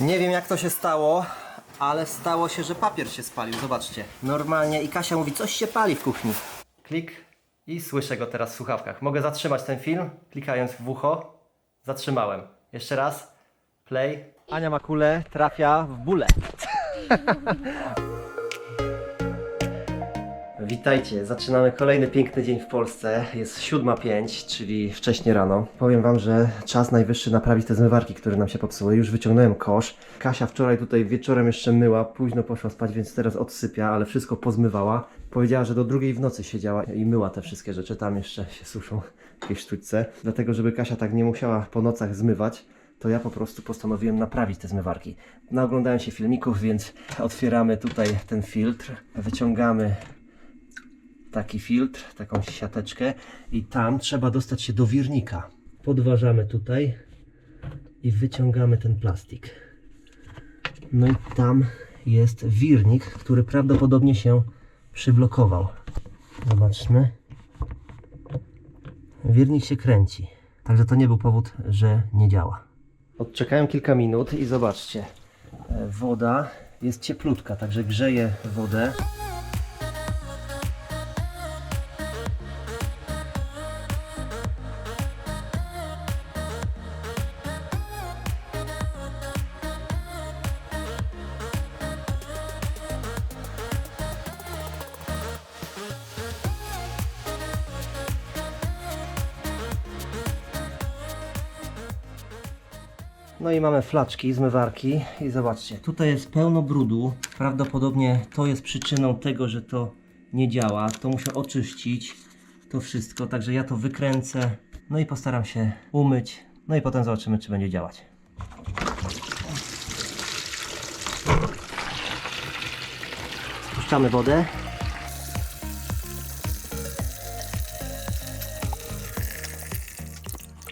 Nie wiem jak to się stało, ale stało się, że papier się spalił. Zobaczcie. Normalnie i Kasia mówi, coś się pali w kuchni. Klik i słyszę go teraz w słuchawkach. Mogę zatrzymać ten film, klikając w ucho. Zatrzymałem. Jeszcze raz. Play. Ania ma kulę, trafia w bólę. Witajcie, zaczynamy kolejny piękny dzień w Polsce. Jest 7.05, czyli wcześnie rano. Powiem Wam, że czas najwyższy naprawić te zmywarki, które nam się popsuły. Już wyciągnąłem kosz. Kasia wczoraj tutaj wieczorem jeszcze myła, późno poszła spać, więc teraz odsypia, ale wszystko pozmywała. Powiedziała, że do drugiej w nocy siedziała i myła te wszystkie rzeczy. Tam jeszcze się suszą w jakiejś sztućce. Dlatego, żeby Kasia tak nie musiała po nocach zmywać, to ja po prostu postanowiłem naprawić te zmywarki. Naoglądałem się filmików, więc otwieramy tutaj ten filtr, wyciągamy taki filtr, taką siateczkę i tam trzeba dostać się do wirnika. Podważamy tutaj i wyciągamy ten plastik. No i tam jest wirnik, który prawdopodobnie się przyblokował. Zobaczmy. Wirnik się kręci. Także to nie był powód, że nie działa. Odczekałem kilka minut i zobaczcie. e, Woda jest cieplutka, także grzeje wodę. Mamy flaczki, zmywarki i zobaczcie, tutaj jest pełno brudu. Prawdopodobnie to jest przyczyną tego, że to nie działa. To muszę oczyścić to wszystko, także ja to wykręcę. No i postaram się umyć. No i potem zobaczymy, czy będzie działać. Spuszczamy wodę.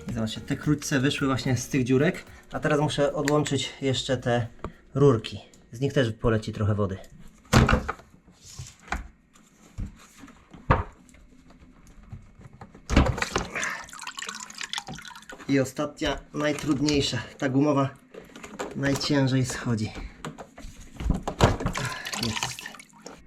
I Zobaczcie, te krótce wyszły właśnie z tych dziurek, a teraz muszę odłączyć jeszcze te rurki. Z nich też poleci trochę wody. I ostatnia, najtrudniejsza. Ta gumowa najciężej schodzi. Jest.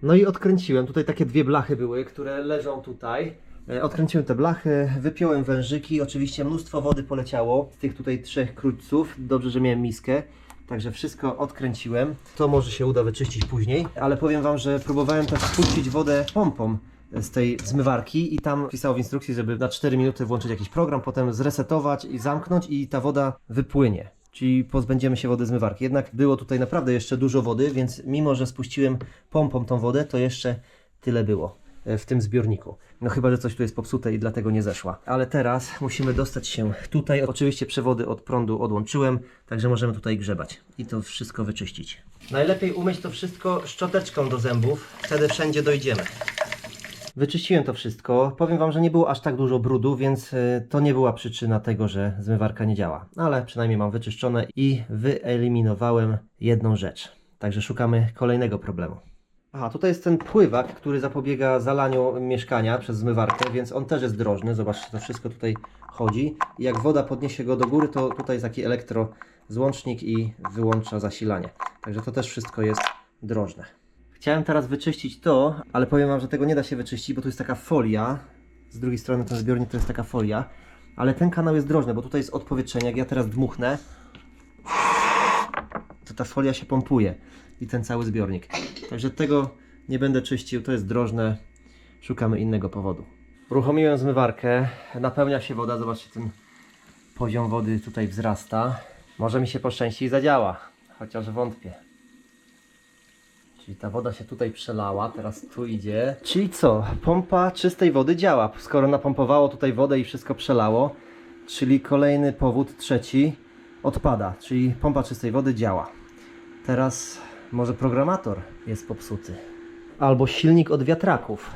No i odkręciłem. Tutaj takie dwie blachy były, które leżą tutaj. E, Odkręciłem te blachy, wypiąłem wężyki. Oczywiście mnóstwo wody poleciało z tych tutaj trzech krótców. Dobrze, że miałem miskę. Także wszystko odkręciłem. To może się uda wyczyścić później. Ale powiem Wam, że próbowałem też spuścić wodę pompą z tej zmywarki i tam pisało w instrukcji, żeby na 4 minuty włączyć jakiś program, potem zresetować i zamknąć i ta woda wypłynie. Czyli pozbędziemy się wody zmywarki. Jednak było tutaj naprawdę jeszcze dużo wody, więc mimo, że spuściłem pompą tą wodę, to jeszcze tyle było e, w tym zbiorniku. No chyba, że coś tu jest popsute i dlatego nie zeszła. Ale teraz musimy dostać się tutaj. Oczywiście przewody od prądu odłączyłem, także możemy tutaj grzebać i to wszystko wyczyścić. Najlepiej umyć to wszystko szczoteczką do zębów, wtedy wszędzie dojdziemy. Wyczyściłem to wszystko. Powiem Wam, że nie było aż tak dużo brudu, więc y, to nie była przyczyna tego, że zmywarka nie działa. Ale przynajmniej mam wyczyszczone i wyeliminowałem jedną rzecz. Także szukamy kolejnego problemu. Aha, tutaj jest ten pływak, który zapobiega zalaniu mieszkania przez zmywarkę, więc on też jest drożny. Zobaczcie, to wszystko tutaj chodzi. Jak woda podniesie go do góry, to tutaj jest taki elektrozłącznik i wyłącza zasilanie. Także to też wszystko jest drożne. Chciałem teraz wyczyścić to, ale powiem Wam, że tego nie da się wyczyścić, bo tu jest taka folia. Z drugiej strony ten zbiornik to jest taka folia. Ale ten kanał jest drożny, bo tutaj jest odpowietrzenie. Jak ja teraz dmuchnę, to ta folia się pompuje i ten cały zbiornik. Także tego nie będę czyścił, to jest drożne. Szukamy innego powodu. Uruchomiłem zmywarkę, napełnia się woda, zobaczcie ten poziom wody tutaj wzrasta. Może mi się poszczęści i zadziała, chociaż wątpię. Czyli ta woda się tutaj przelała, teraz tu idzie. Czyli co? Pompa czystej wody działa. Skoro napompowało tutaj wodę i wszystko przelało, czyli kolejny powód, trzeci, odpada. Czyli pompa czystej wody działa. Teraz może programator jest popsuty. Albo silnik od wiatraków.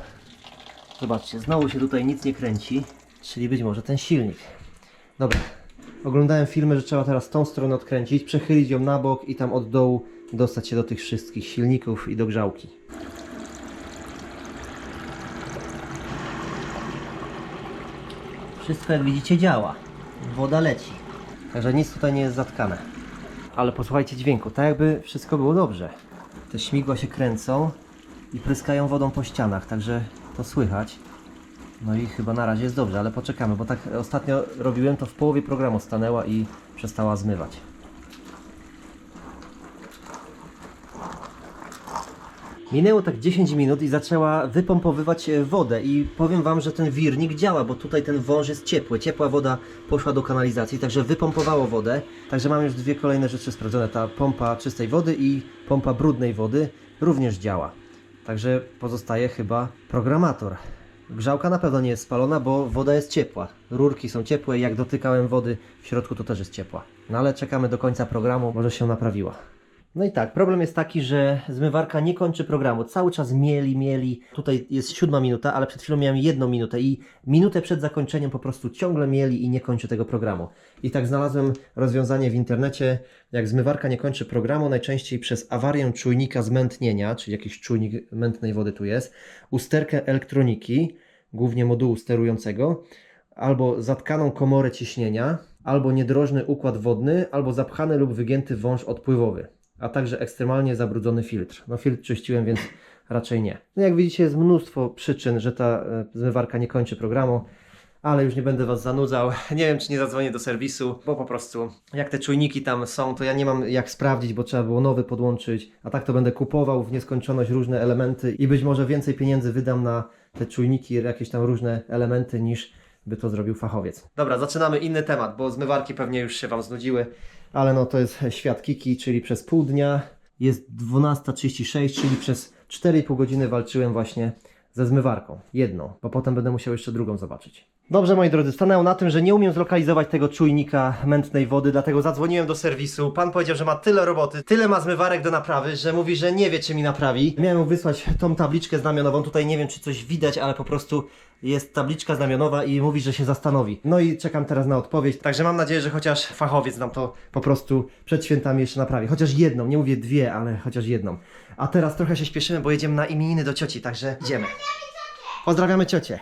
Zobaczcie, znowu się tutaj nic nie kręci, czyli być może ten silnik. Dobra, oglądałem filmy, że trzeba teraz tą stronę odkręcić, przechylić ją na bok i tam od dołu dostać się do tych wszystkich silników i do grzałki. Wszystko jak widzicie działa. Woda leci. Także nic tutaj nie jest zatkane. Ale posłuchajcie dźwięku, tak jakby wszystko było dobrze. Te śmigła się kręcą i pryskają wodą po ścianach, także to słychać. No i chyba na razie jest dobrze, ale poczekamy, bo tak ostatnio robiłem to w połowie programu stanęła i przestała zmywać. Minęło tak 10 minut i zaczęła wypompowywać e, wodę i powiem Wam, że ten wirnik działa, bo tutaj ten wąż jest ciepły. Ciepła woda poszła do kanalizacji, także wypompowało wodę. Także mam już dwie kolejne rzeczy sprawdzone. Ta pompa czystej wody i pompa brudnej wody również działa. Także pozostaje chyba programator. Grzałka na pewno nie jest spalona, bo woda jest ciepła. Rurki są ciepłe jak dotykałem wody w środku to też jest ciepła. No ale czekamy do końca programu, może się naprawiła. No i tak, problem jest taki, że zmywarka nie kończy programu. Cały czas mieli, mieli. Tutaj jest siódma minuta, ale przed chwilą miałem jedną minutę i minutę przed zakończeniem po prostu ciągle mieli i nie kończy tego programu. I tak znalazłem rozwiązanie w internecie, jak zmywarka nie kończy programu, najczęściej przez awarię czujnika zmętnienia, czyli jakiś czujnik mętnej wody tu jest, usterkę elektroniki, głównie modułu sterującego, albo zatkaną komorę ciśnienia, albo niedrożny układ wodny, albo zapchany lub wygięty wąż odpływowy, a także ekstremalnie zabrudzony filtr. No filtr czyściłem, więc raczej nie. No jak widzicie jest mnóstwo przyczyn, że ta e, zmywarka nie kończy programu, ale już nie będę Was zanudzał. Nie wiem, czy nie zadzwonię do serwisu, bo po prostu jak te czujniki tam są, to ja nie mam jak sprawdzić, bo trzeba było nowy podłączyć, a tak to będę kupował w nieskończoność różne elementy i być może więcej pieniędzy wydam na te czujniki, jakieś tam różne elementy niż by to zrobił fachowiec. Dobra, zaczynamy inny temat, bo zmywarki pewnie już się Wam znudziły, ale no to jest świat Kiki, czyli przez pół dnia jest 12.36, czyli przez 4,5 godziny walczyłem właśnie ze zmywarką. Jedną, bo potem będę musiał jeszcze drugą zobaczyć. Dobrze, moi drodzy, stanęło na tym, że nie umiem zlokalizować tego czujnika mętnej wody, dlatego zadzwoniłem do serwisu. Pan powiedział, że ma tyle roboty, tyle ma zmywarek do naprawy, że mówi, że nie wie, czy mi naprawi. Miałem mu wysłać tą tabliczkę znamionową. Tutaj nie wiem, czy coś widać, ale po prostu jest tabliczka znamionowa i mówi, że się zastanowi. No i czekam teraz na odpowiedź. Także mam nadzieję, że chociaż fachowiec nam to po prostu przed świętami jeszcze naprawi. Chociaż jedną, nie mówię dwie, ale chociaż jedną. A teraz trochę się śpieszymy, bo jedziemy na imieniny do cioci, także idziemy. Pozdrawiamy ciocię.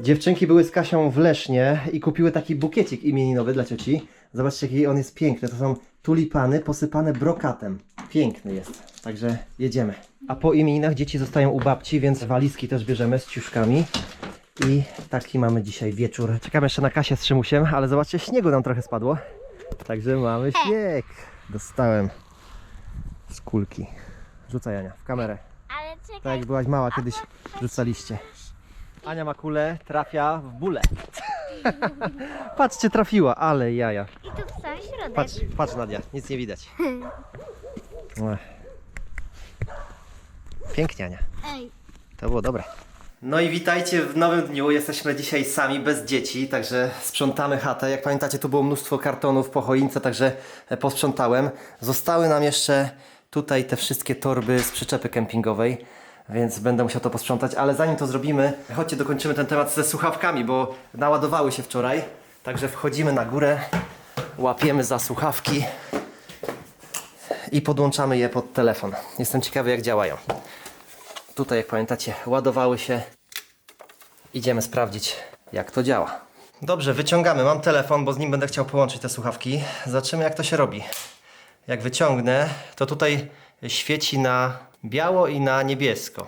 Dziewczynki były z Kasią w Lesznie i kupiły taki bukiecik imieninowy dla cioci. Zobaczcie, jaki on jest piękny. To są tulipany posypane brokatem. Piękny jest. Także jedziemy. A po imieninach dzieci zostają u babci, więc walizki też bierzemy z ciuszkami. I taki mamy dzisiaj wieczór. Czekam jeszcze na Kasię z Szymusiem, ale zobaczcie, śniegu nam trochę spadło. Także mamy śnieg. Dostałem z kulki. Rzucaj Ania, w kamerę. Ale czekaj, Tak jak byłaś mała, kiedyś rzucaliście. Ania ma kulę, trafia w bólę. Patrzcie, trafiła, ale jaja. i tu w sam środek. Patrz, patrz Nadia, nic nie widać. Pięknie Ania, Ej, to było dobre. No i witajcie w nowym dniu. Jesteśmy dzisiaj sami, bez dzieci, także sprzątamy chatę. Jak pamiętacie, tu było mnóstwo kartonów po choince, także e, posprzątałem. Zostały nam jeszcze tutaj te wszystkie torby z przyczepy kempingowej, więc będę musiał to posprzątać. Ale zanim to zrobimy, chodźcie dokończymy ten temat ze słuchawkami, bo naładowały się wczoraj. Także wchodzimy na górę, łapiemy za słuchawki i podłączamy je pod telefon. Jestem ciekawy, jak działają. Tutaj, jak pamiętacie, ładowały się. Idziemy sprawdzić, jak to działa. Dobrze, wyciągamy. Mam telefon, bo z nim będę chciał połączyć te słuchawki. Zobaczymy, jak to się robi. Jak wyciągnę, to tutaj świeci na biało i na niebiesko.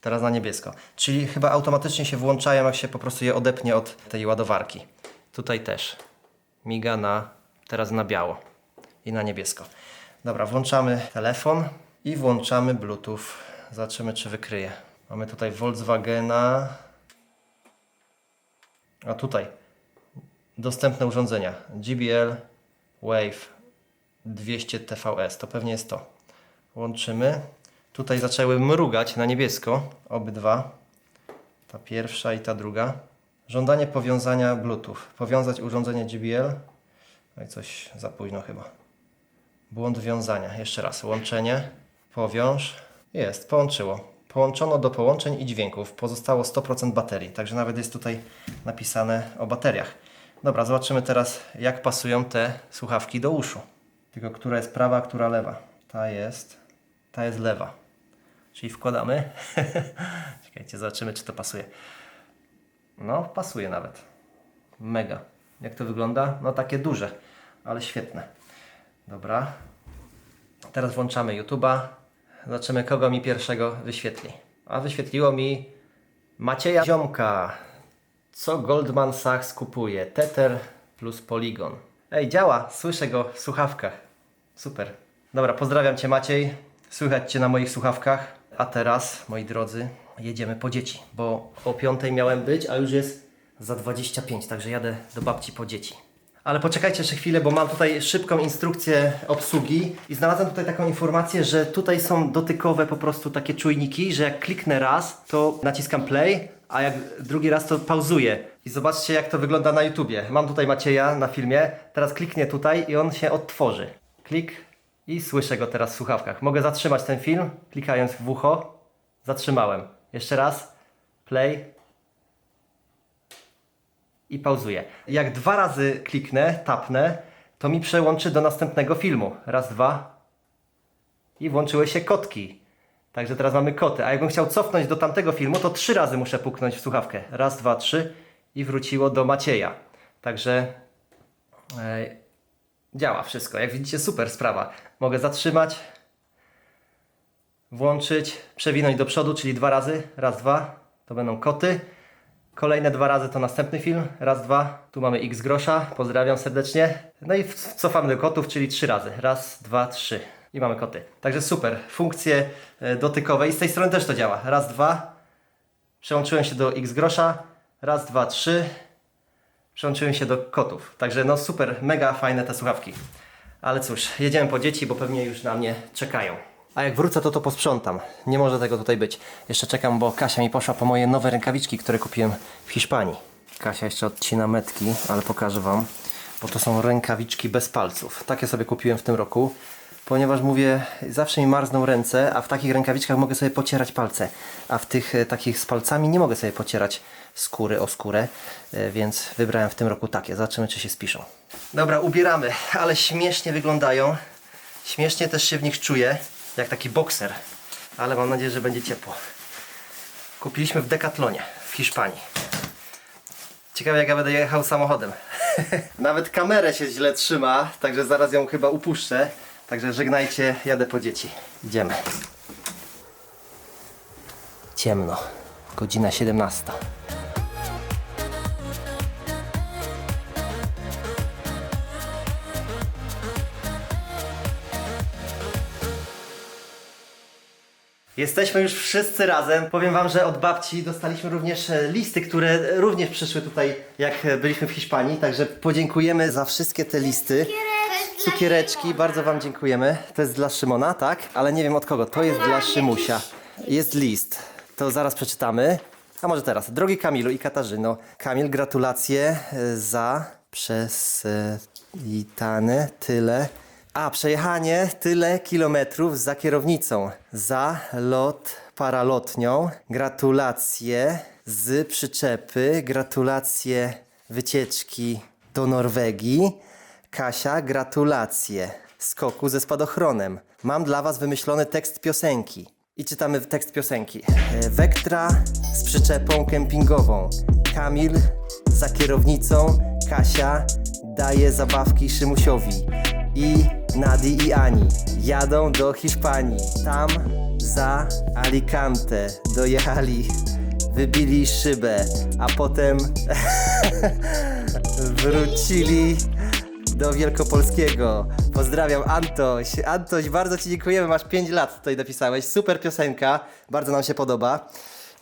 Teraz na niebiesko. Czyli chyba automatycznie się włączają, jak się po prostu je odepnie od tej ładowarki. Tutaj też. Miga na, teraz na biało i na niebiesko. Dobra, włączamy telefon i włączamy Bluetooth. Zobaczymy, czy wykryje. Mamy tutaj Volkswagena. A tutaj dostępne urządzenia. GBL Wave 200 TVS. To pewnie jest to. Łączymy. Tutaj zaczęły mrugać na niebiesko obydwa. Ta pierwsza i ta druga. Żądanie powiązania Bluetooth. Powiązać urządzenie GBL. No i coś za późno chyba. Błąd wiązania. Jeszcze raz. Łączenie. Powiąż. Jest. Połączyło. Połączono do połączeń i dźwięków. Pozostało 100% baterii. Także nawet jest tutaj napisane o bateriach. Dobra, zobaczymy teraz jak pasują te słuchawki do uszu. Tylko która jest prawa, która lewa. Ta jest. Ta jest lewa. Czyli wkładamy. Czekajcie, zobaczymy czy to pasuje. No, pasuje nawet. Mega. Jak to wygląda? No takie duże, ale świetne. Dobra, Teraz włączamy YouTube'a. Zobaczymy, kogo mi pierwszego wyświetli. A wyświetliło mi Macieja Ziomka. Co Goldman Sachs kupuje? Tether plus Polygon. Ej, działa, słyszę go w słuchawkach. Super. Dobra, pozdrawiam Cię Maciej. Słychać Cię na moich słuchawkach. A teraz, moi drodzy, jedziemy po dzieci, bo o 5 miałem być, a już jest za 25, także jadę do babci po dzieci. Ale poczekajcie jeszcze chwilę, bo mam tutaj szybką instrukcję obsługi i znalazłem tutaj taką informację, że tutaj są dotykowe po prostu takie czujniki, że jak kliknę raz, to naciskam play, a jak drugi raz to pauzuję. I zobaczcie jak to wygląda na YouTubie. Mam tutaj Macieja na filmie, teraz kliknę tutaj i on się odtworzy. Klik i słyszę go teraz w słuchawkach. Mogę zatrzymać ten film, klikając w ucho. Zatrzymałem. Jeszcze raz. Play i pauzuję. Jak dwa razy kliknę, tapnę, to mi przełączy do następnego filmu. Raz, dwa. I włączyły się kotki. Także teraz mamy koty. A jakbym chciał cofnąć do tamtego filmu, to trzy razy muszę puknąć w słuchawkę. Raz, dwa, trzy i wróciło do Macieja. Także e, działa wszystko. Jak widzicie, super sprawa. Mogę zatrzymać, włączyć, przewinąć do przodu, czyli dwa razy. Raz, dwa. To będą koty. Kolejne dwa razy to następny film. Raz, dwa. Tu mamy X grosza. Pozdrawiam serdecznie. No i cofamy do kotów, czyli trzy razy. Raz, dwa, trzy. I mamy koty. Także super. Funkcje e, dotykowe. I z tej strony też to działa. Raz, dwa. Przełączyłem się do X grosza. Raz, dwa, trzy. Przełączyłem się do kotów. Także no super, mega fajne te słuchawki. Ale cóż, jedziemy po dzieci, bo pewnie już na mnie czekają. A jak wrócę, to to posprzątam. Nie może tego tutaj być. Jeszcze czekam, bo Kasia mi poszła po moje nowe rękawiczki, które kupiłem w Hiszpanii. Kasia jeszcze odcina metki, ale pokażę Wam, bo to są rękawiczki bez palców. Takie sobie kupiłem w tym roku, ponieważ mówię, zawsze mi marzną ręce, a w takich rękawiczkach mogę sobie pocierać palce, a w tych e, takich z palcami nie mogę sobie pocierać skóry o skórę, e, więc wybrałem w tym roku takie. Zobaczymy, czy się spiszą. Dobra, ubieramy, ale śmiesznie wyglądają. Śmiesznie też się w nich czuję, jak taki bokser, ale mam nadzieję, że będzie ciepło. Kupiliśmy w Decathlonie w Hiszpanii. Ciekawe jak ja będę jechał samochodem. Nawet kamerę się źle trzyma, także zaraz ją chyba upuszczę. Także żegnajcie, jadę po dzieci. Idziemy. Ciemno. Godzina 17. Jesteśmy już wszyscy razem. Powiem Wam, że od babci dostaliśmy również e, listy, które również przyszły tutaj, jak e, byliśmy w Hiszpanii. Także podziękujemy za wszystkie te listy. Cukiereczki, bardzo Wam dziękujemy. To jest dla Szymona, tak? Ale nie wiem od kogo. To jest dla Szymusia. Jest list. To zaraz przeczytamy. A może teraz. Drogi Kamilu i Katarzyno. Kamil, gratulacje e, za przez e, witane tyle. A, przejechanie tyle kilometrów za kierownicą. Za lot paralotnią. Gratulacje z przyczepy. Gratulacje wycieczki do Norwegii. Kasia, gratulacje. Skoku ze spadochronem. Mam dla Was wymyślony tekst piosenki. I czytamy tekst piosenki. Wektra z przyczepą kempingową. Kamil za kierownicą. Kasia daje zabawki Szymusiowi. I Nadi i Ani jadą do Hiszpanii. Tam za Alicante dojechali. Wybili szybę, a potem wrócili do Wielkopolskiego. Pozdrawiam Antoś. Antoś, bardzo Ci dziękujemy, masz 5 lat tutaj napisałeś. Super piosenka, bardzo nam się podoba.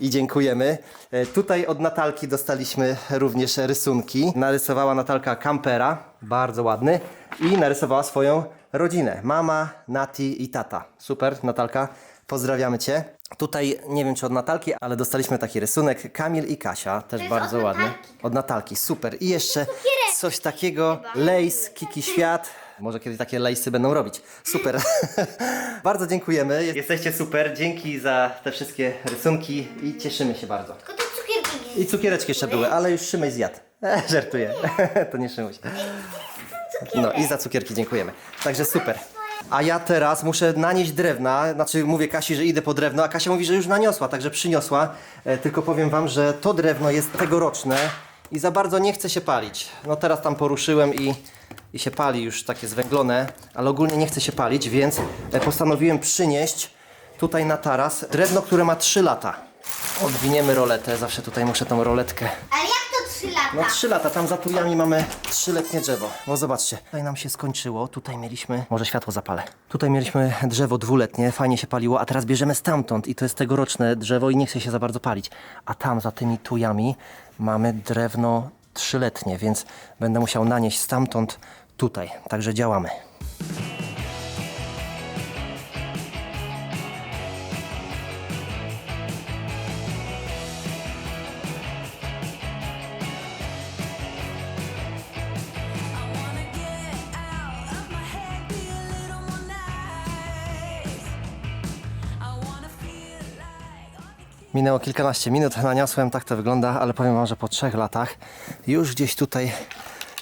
I dziękujemy. E, Tutaj od Natalki dostaliśmy również rysunki. Narysowała Natalka kampera, bardzo ładny. I narysowała swoją rodzinę. Mama, Nati i tata. Super, Natalka. Pozdrawiamy Cię. Tutaj nie wiem czy od Natalki, ale dostaliśmy taki rysunek. Kamil i Kasia, też jest bardzo od ładny. Natalki. Od Natalki, super. I jeszcze coś takiego. Lejs, Kiki Świat. Może kiedyś takie lejsy będą robić. Super. bardzo dziękujemy. Jesteście super. Dzięki za te wszystkie rysunki i cieszymy się bardzo. Tylko te cukierki nie I cukiereczki jeszcze były, ale już Szymeś zjadł. E, żartuję. to nie Szymuś. No i za cukierki dziękujemy. Także super. A ja teraz muszę nanieść drewna, znaczy mówię Kasi, że idę po drewno, a Kasia mówi, że już naniosła, także przyniosła. E, tylko powiem wam, że to drewno jest tegoroczne i za bardzo nie chce się palić. No teraz tam poruszyłem i, i się pali już takie zwęglone, ale ogólnie nie chce się palić, więc e, postanowiłem przynieść tutaj na taras drewno, które ma 3 lata. Odwiniemy roletę, zawsze tutaj muszę tą roletkę Ale jak to 3 lata? no trzy lata, tam za tujami mamy trzyletnie drzewo. Bo zobaczcie, tutaj nam się skończyło, tutaj mieliśmy, może światło zapalę. Tutaj mieliśmy drzewo dwuletnie, fajnie się paliło, a teraz bierzemy stamtąd i to jest tegoroczne drzewo i nie chce się za bardzo palić. A tam za tymi tujami mamy drewno trzyletnie, więc będę musiał nanieść stamtąd tutaj. Także działamy. Minęło kilkanaście minut, naniosłem, tak to wygląda, ale powiem Wam, że po trzech latach już gdzieś tutaj,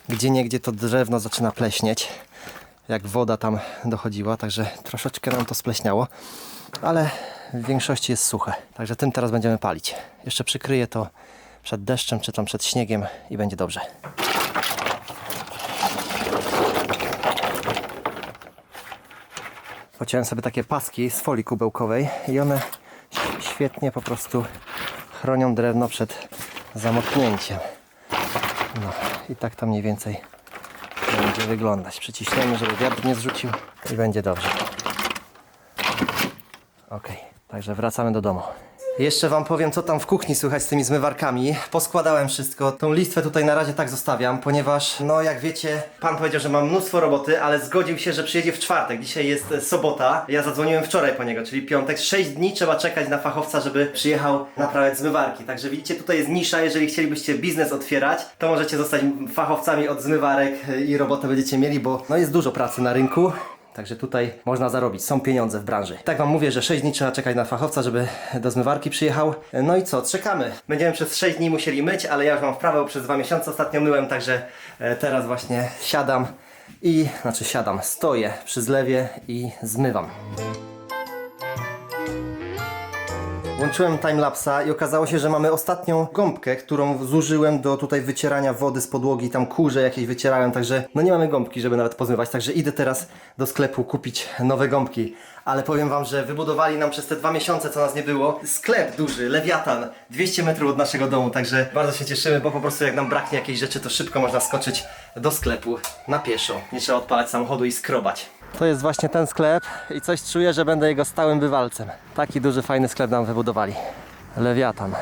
gdzie niegdzie to drewno zaczyna pleśnieć, jak woda tam dochodziła, także troszeczkę nam to spleśniało, ale w większości jest suche, także tym teraz będziemy palić. Jeszcze przykryję to przed deszczem, czy tam przed śniegiem i będzie dobrze. Pociąłem sobie takie paski z folii kubełkowej i one świetnie po prostu chronią drewno przed zamoknięciem. No i tak to mniej więcej będzie wyglądać. Przyciśniemy, żeby wiatr nie zrzucił i będzie dobrze. Ok, także wracamy do domu. Jeszcze Wam powiem, co tam w kuchni słychać z tymi zmywarkami. Poskładałem wszystko. Tą listwę tutaj na razie tak zostawiam, ponieważ, no jak wiecie, Pan powiedział, że mam mnóstwo roboty, ale zgodził się, że przyjedzie w czwartek. Dzisiaj jest e, sobota. Ja zadzwoniłem wczoraj po niego, czyli piątek. 6 dni trzeba czekać na fachowca, żeby przyjechał naprawiać zmywarki. Także widzicie, tutaj jest nisza. Jeżeli chcielibyście biznes otwierać, to możecie zostać fachowcami od zmywarek e, i robotę będziecie mieli, bo no jest dużo pracy na rynku. Także tutaj można zarobić, są pieniądze w branży. Tak Wam mówię, że 6 dni trzeba czekać na fachowca, żeby do zmywarki przyjechał. No i co, czekamy. Będziemy przez 6 dni musieli myć, ale ja już mam wprawę, przez 2 miesiące ostatnio myłem, także e, teraz właśnie siadam i, znaczy siadam, stoję przy zlewie i zmywam. Włączyłem timelapsa i okazało się, że mamy ostatnią gąbkę, którą zużyłem do tutaj wycierania wody z podłogi, tam kurze jakieś wycierałem, także no nie mamy gąbki, żeby nawet pozmywać, także idę teraz do sklepu kupić nowe gąbki. Ale powiem wam, że wybudowali nam przez te dwa miesiące, co nas nie było, sklep duży, lewiatan, 200 metrów od naszego domu, także bardzo się cieszymy, bo po prostu jak nam braknie jakiejś rzeczy, to szybko można skoczyć do sklepu na pieszo. Nie trzeba odpalać samochodu i skrobać. To jest właśnie ten sklep i coś czuję, że będę jego stałym bywalcem. Taki duży, fajny sklep nam wybudowali. Lewiatan.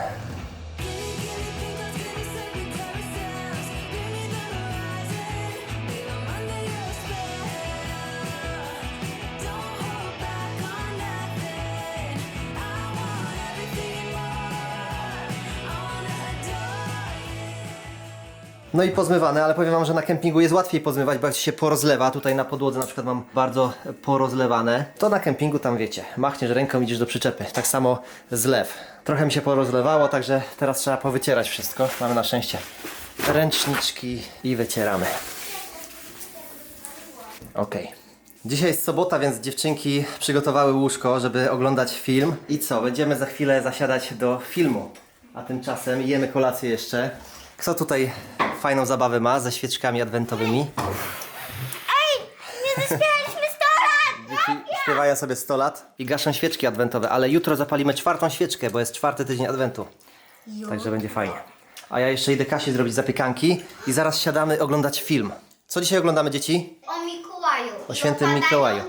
No i pozmywane, ale powiem Wam, że na kempingu jest łatwiej pozmywać, bo jak się porozlewa, tutaj na podłodze na przykład mam bardzo porozlewane, to na kempingu tam wiecie, machniesz ręką, idziesz do przyczepy. Tak samo zlew. Trochę mi się porozlewało, także teraz trzeba powycierać wszystko. Mamy na szczęście ręczniczki i wycieramy. Ok. Dzisiaj jest sobota, więc dziewczynki przygotowały łóżko, żeby oglądać film. I co? Będziemy za chwilę zasiadać do filmu. A tymczasem jemy kolację jeszcze. Kto tutaj fajną zabawę ma ze świeczkami adwentowymi? Nie zaśpiewaliśmy 100 lat! Dzieci śpiewają sobie 100 lat i gaszą świeczki adwentowe, ale jutro zapalimy czwartą świeczkę, bo jest czwarty tydzień adwentu. Także będzie fajnie. A ja jeszcze idę Kasi zrobić zapiekanki i zaraz siadamy oglądać film. Co dzisiaj oglądamy, dzieci? O Mikołaju. O świętym I Mikołaju.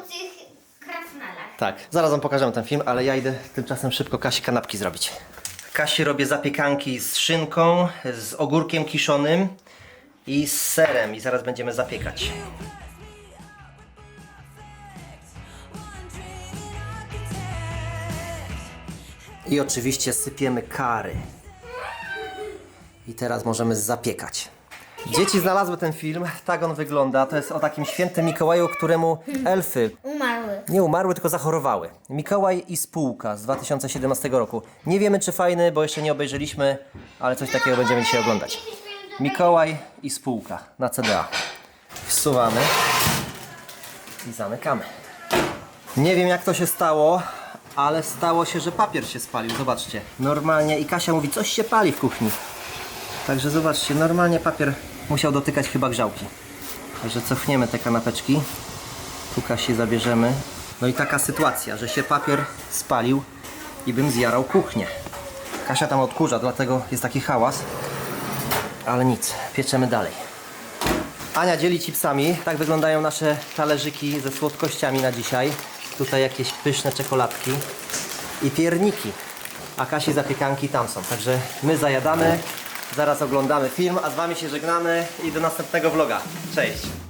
krasnalach. Tak, zaraz wam pokażemy ten film, ale ja idę tymczasem szybko Kasi kanapki zrobić. Kasi robię zapiekanki z szynką, z ogórkiem kiszonym i z serem i zaraz będziemy zapiekać. I oczywiście sypiemy kary. I teraz możemy zapiekać. Dzieci znalazły ten film, tak on wygląda. To jest o takim świętym Mikołaju, któremu elfy Umarły. nie umarły, tylko zachorowały. Mikołaj i spółka z 2017 roku. Nie wiemy czy fajny, bo jeszcze nie obejrzeliśmy, ale coś takiego będziemy dzisiaj oglądać. Mikołaj i spółka na CDA. Wsuwamy i zamykamy. Nie wiem jak to się stało, ale stało się, że papier się spalił. Zobaczcie. Normalnie i Kasia mówi, coś się pali w kuchni. Także zobaczcie, normalnie papier musiał dotykać chyba grzałki. Także cofniemy te kanapeczki. Tu Kasi zabierzemy. No i taka sytuacja, że się papier spalił i bym zjarał kuchnię. Kasia tam odkurza, dlatego jest taki hałas. Ale nic, pieczemy dalej. Ania dzieli chipsami. Tak wyglądają nasze talerzyki ze słodkościami na dzisiaj. Tutaj jakieś pyszne czekoladki i pierniki. A Kasi zapiekanki tam są. Także my zajadamy, zaraz oglądamy film, a z Wami się żegnamy i do następnego vloga. Cześć!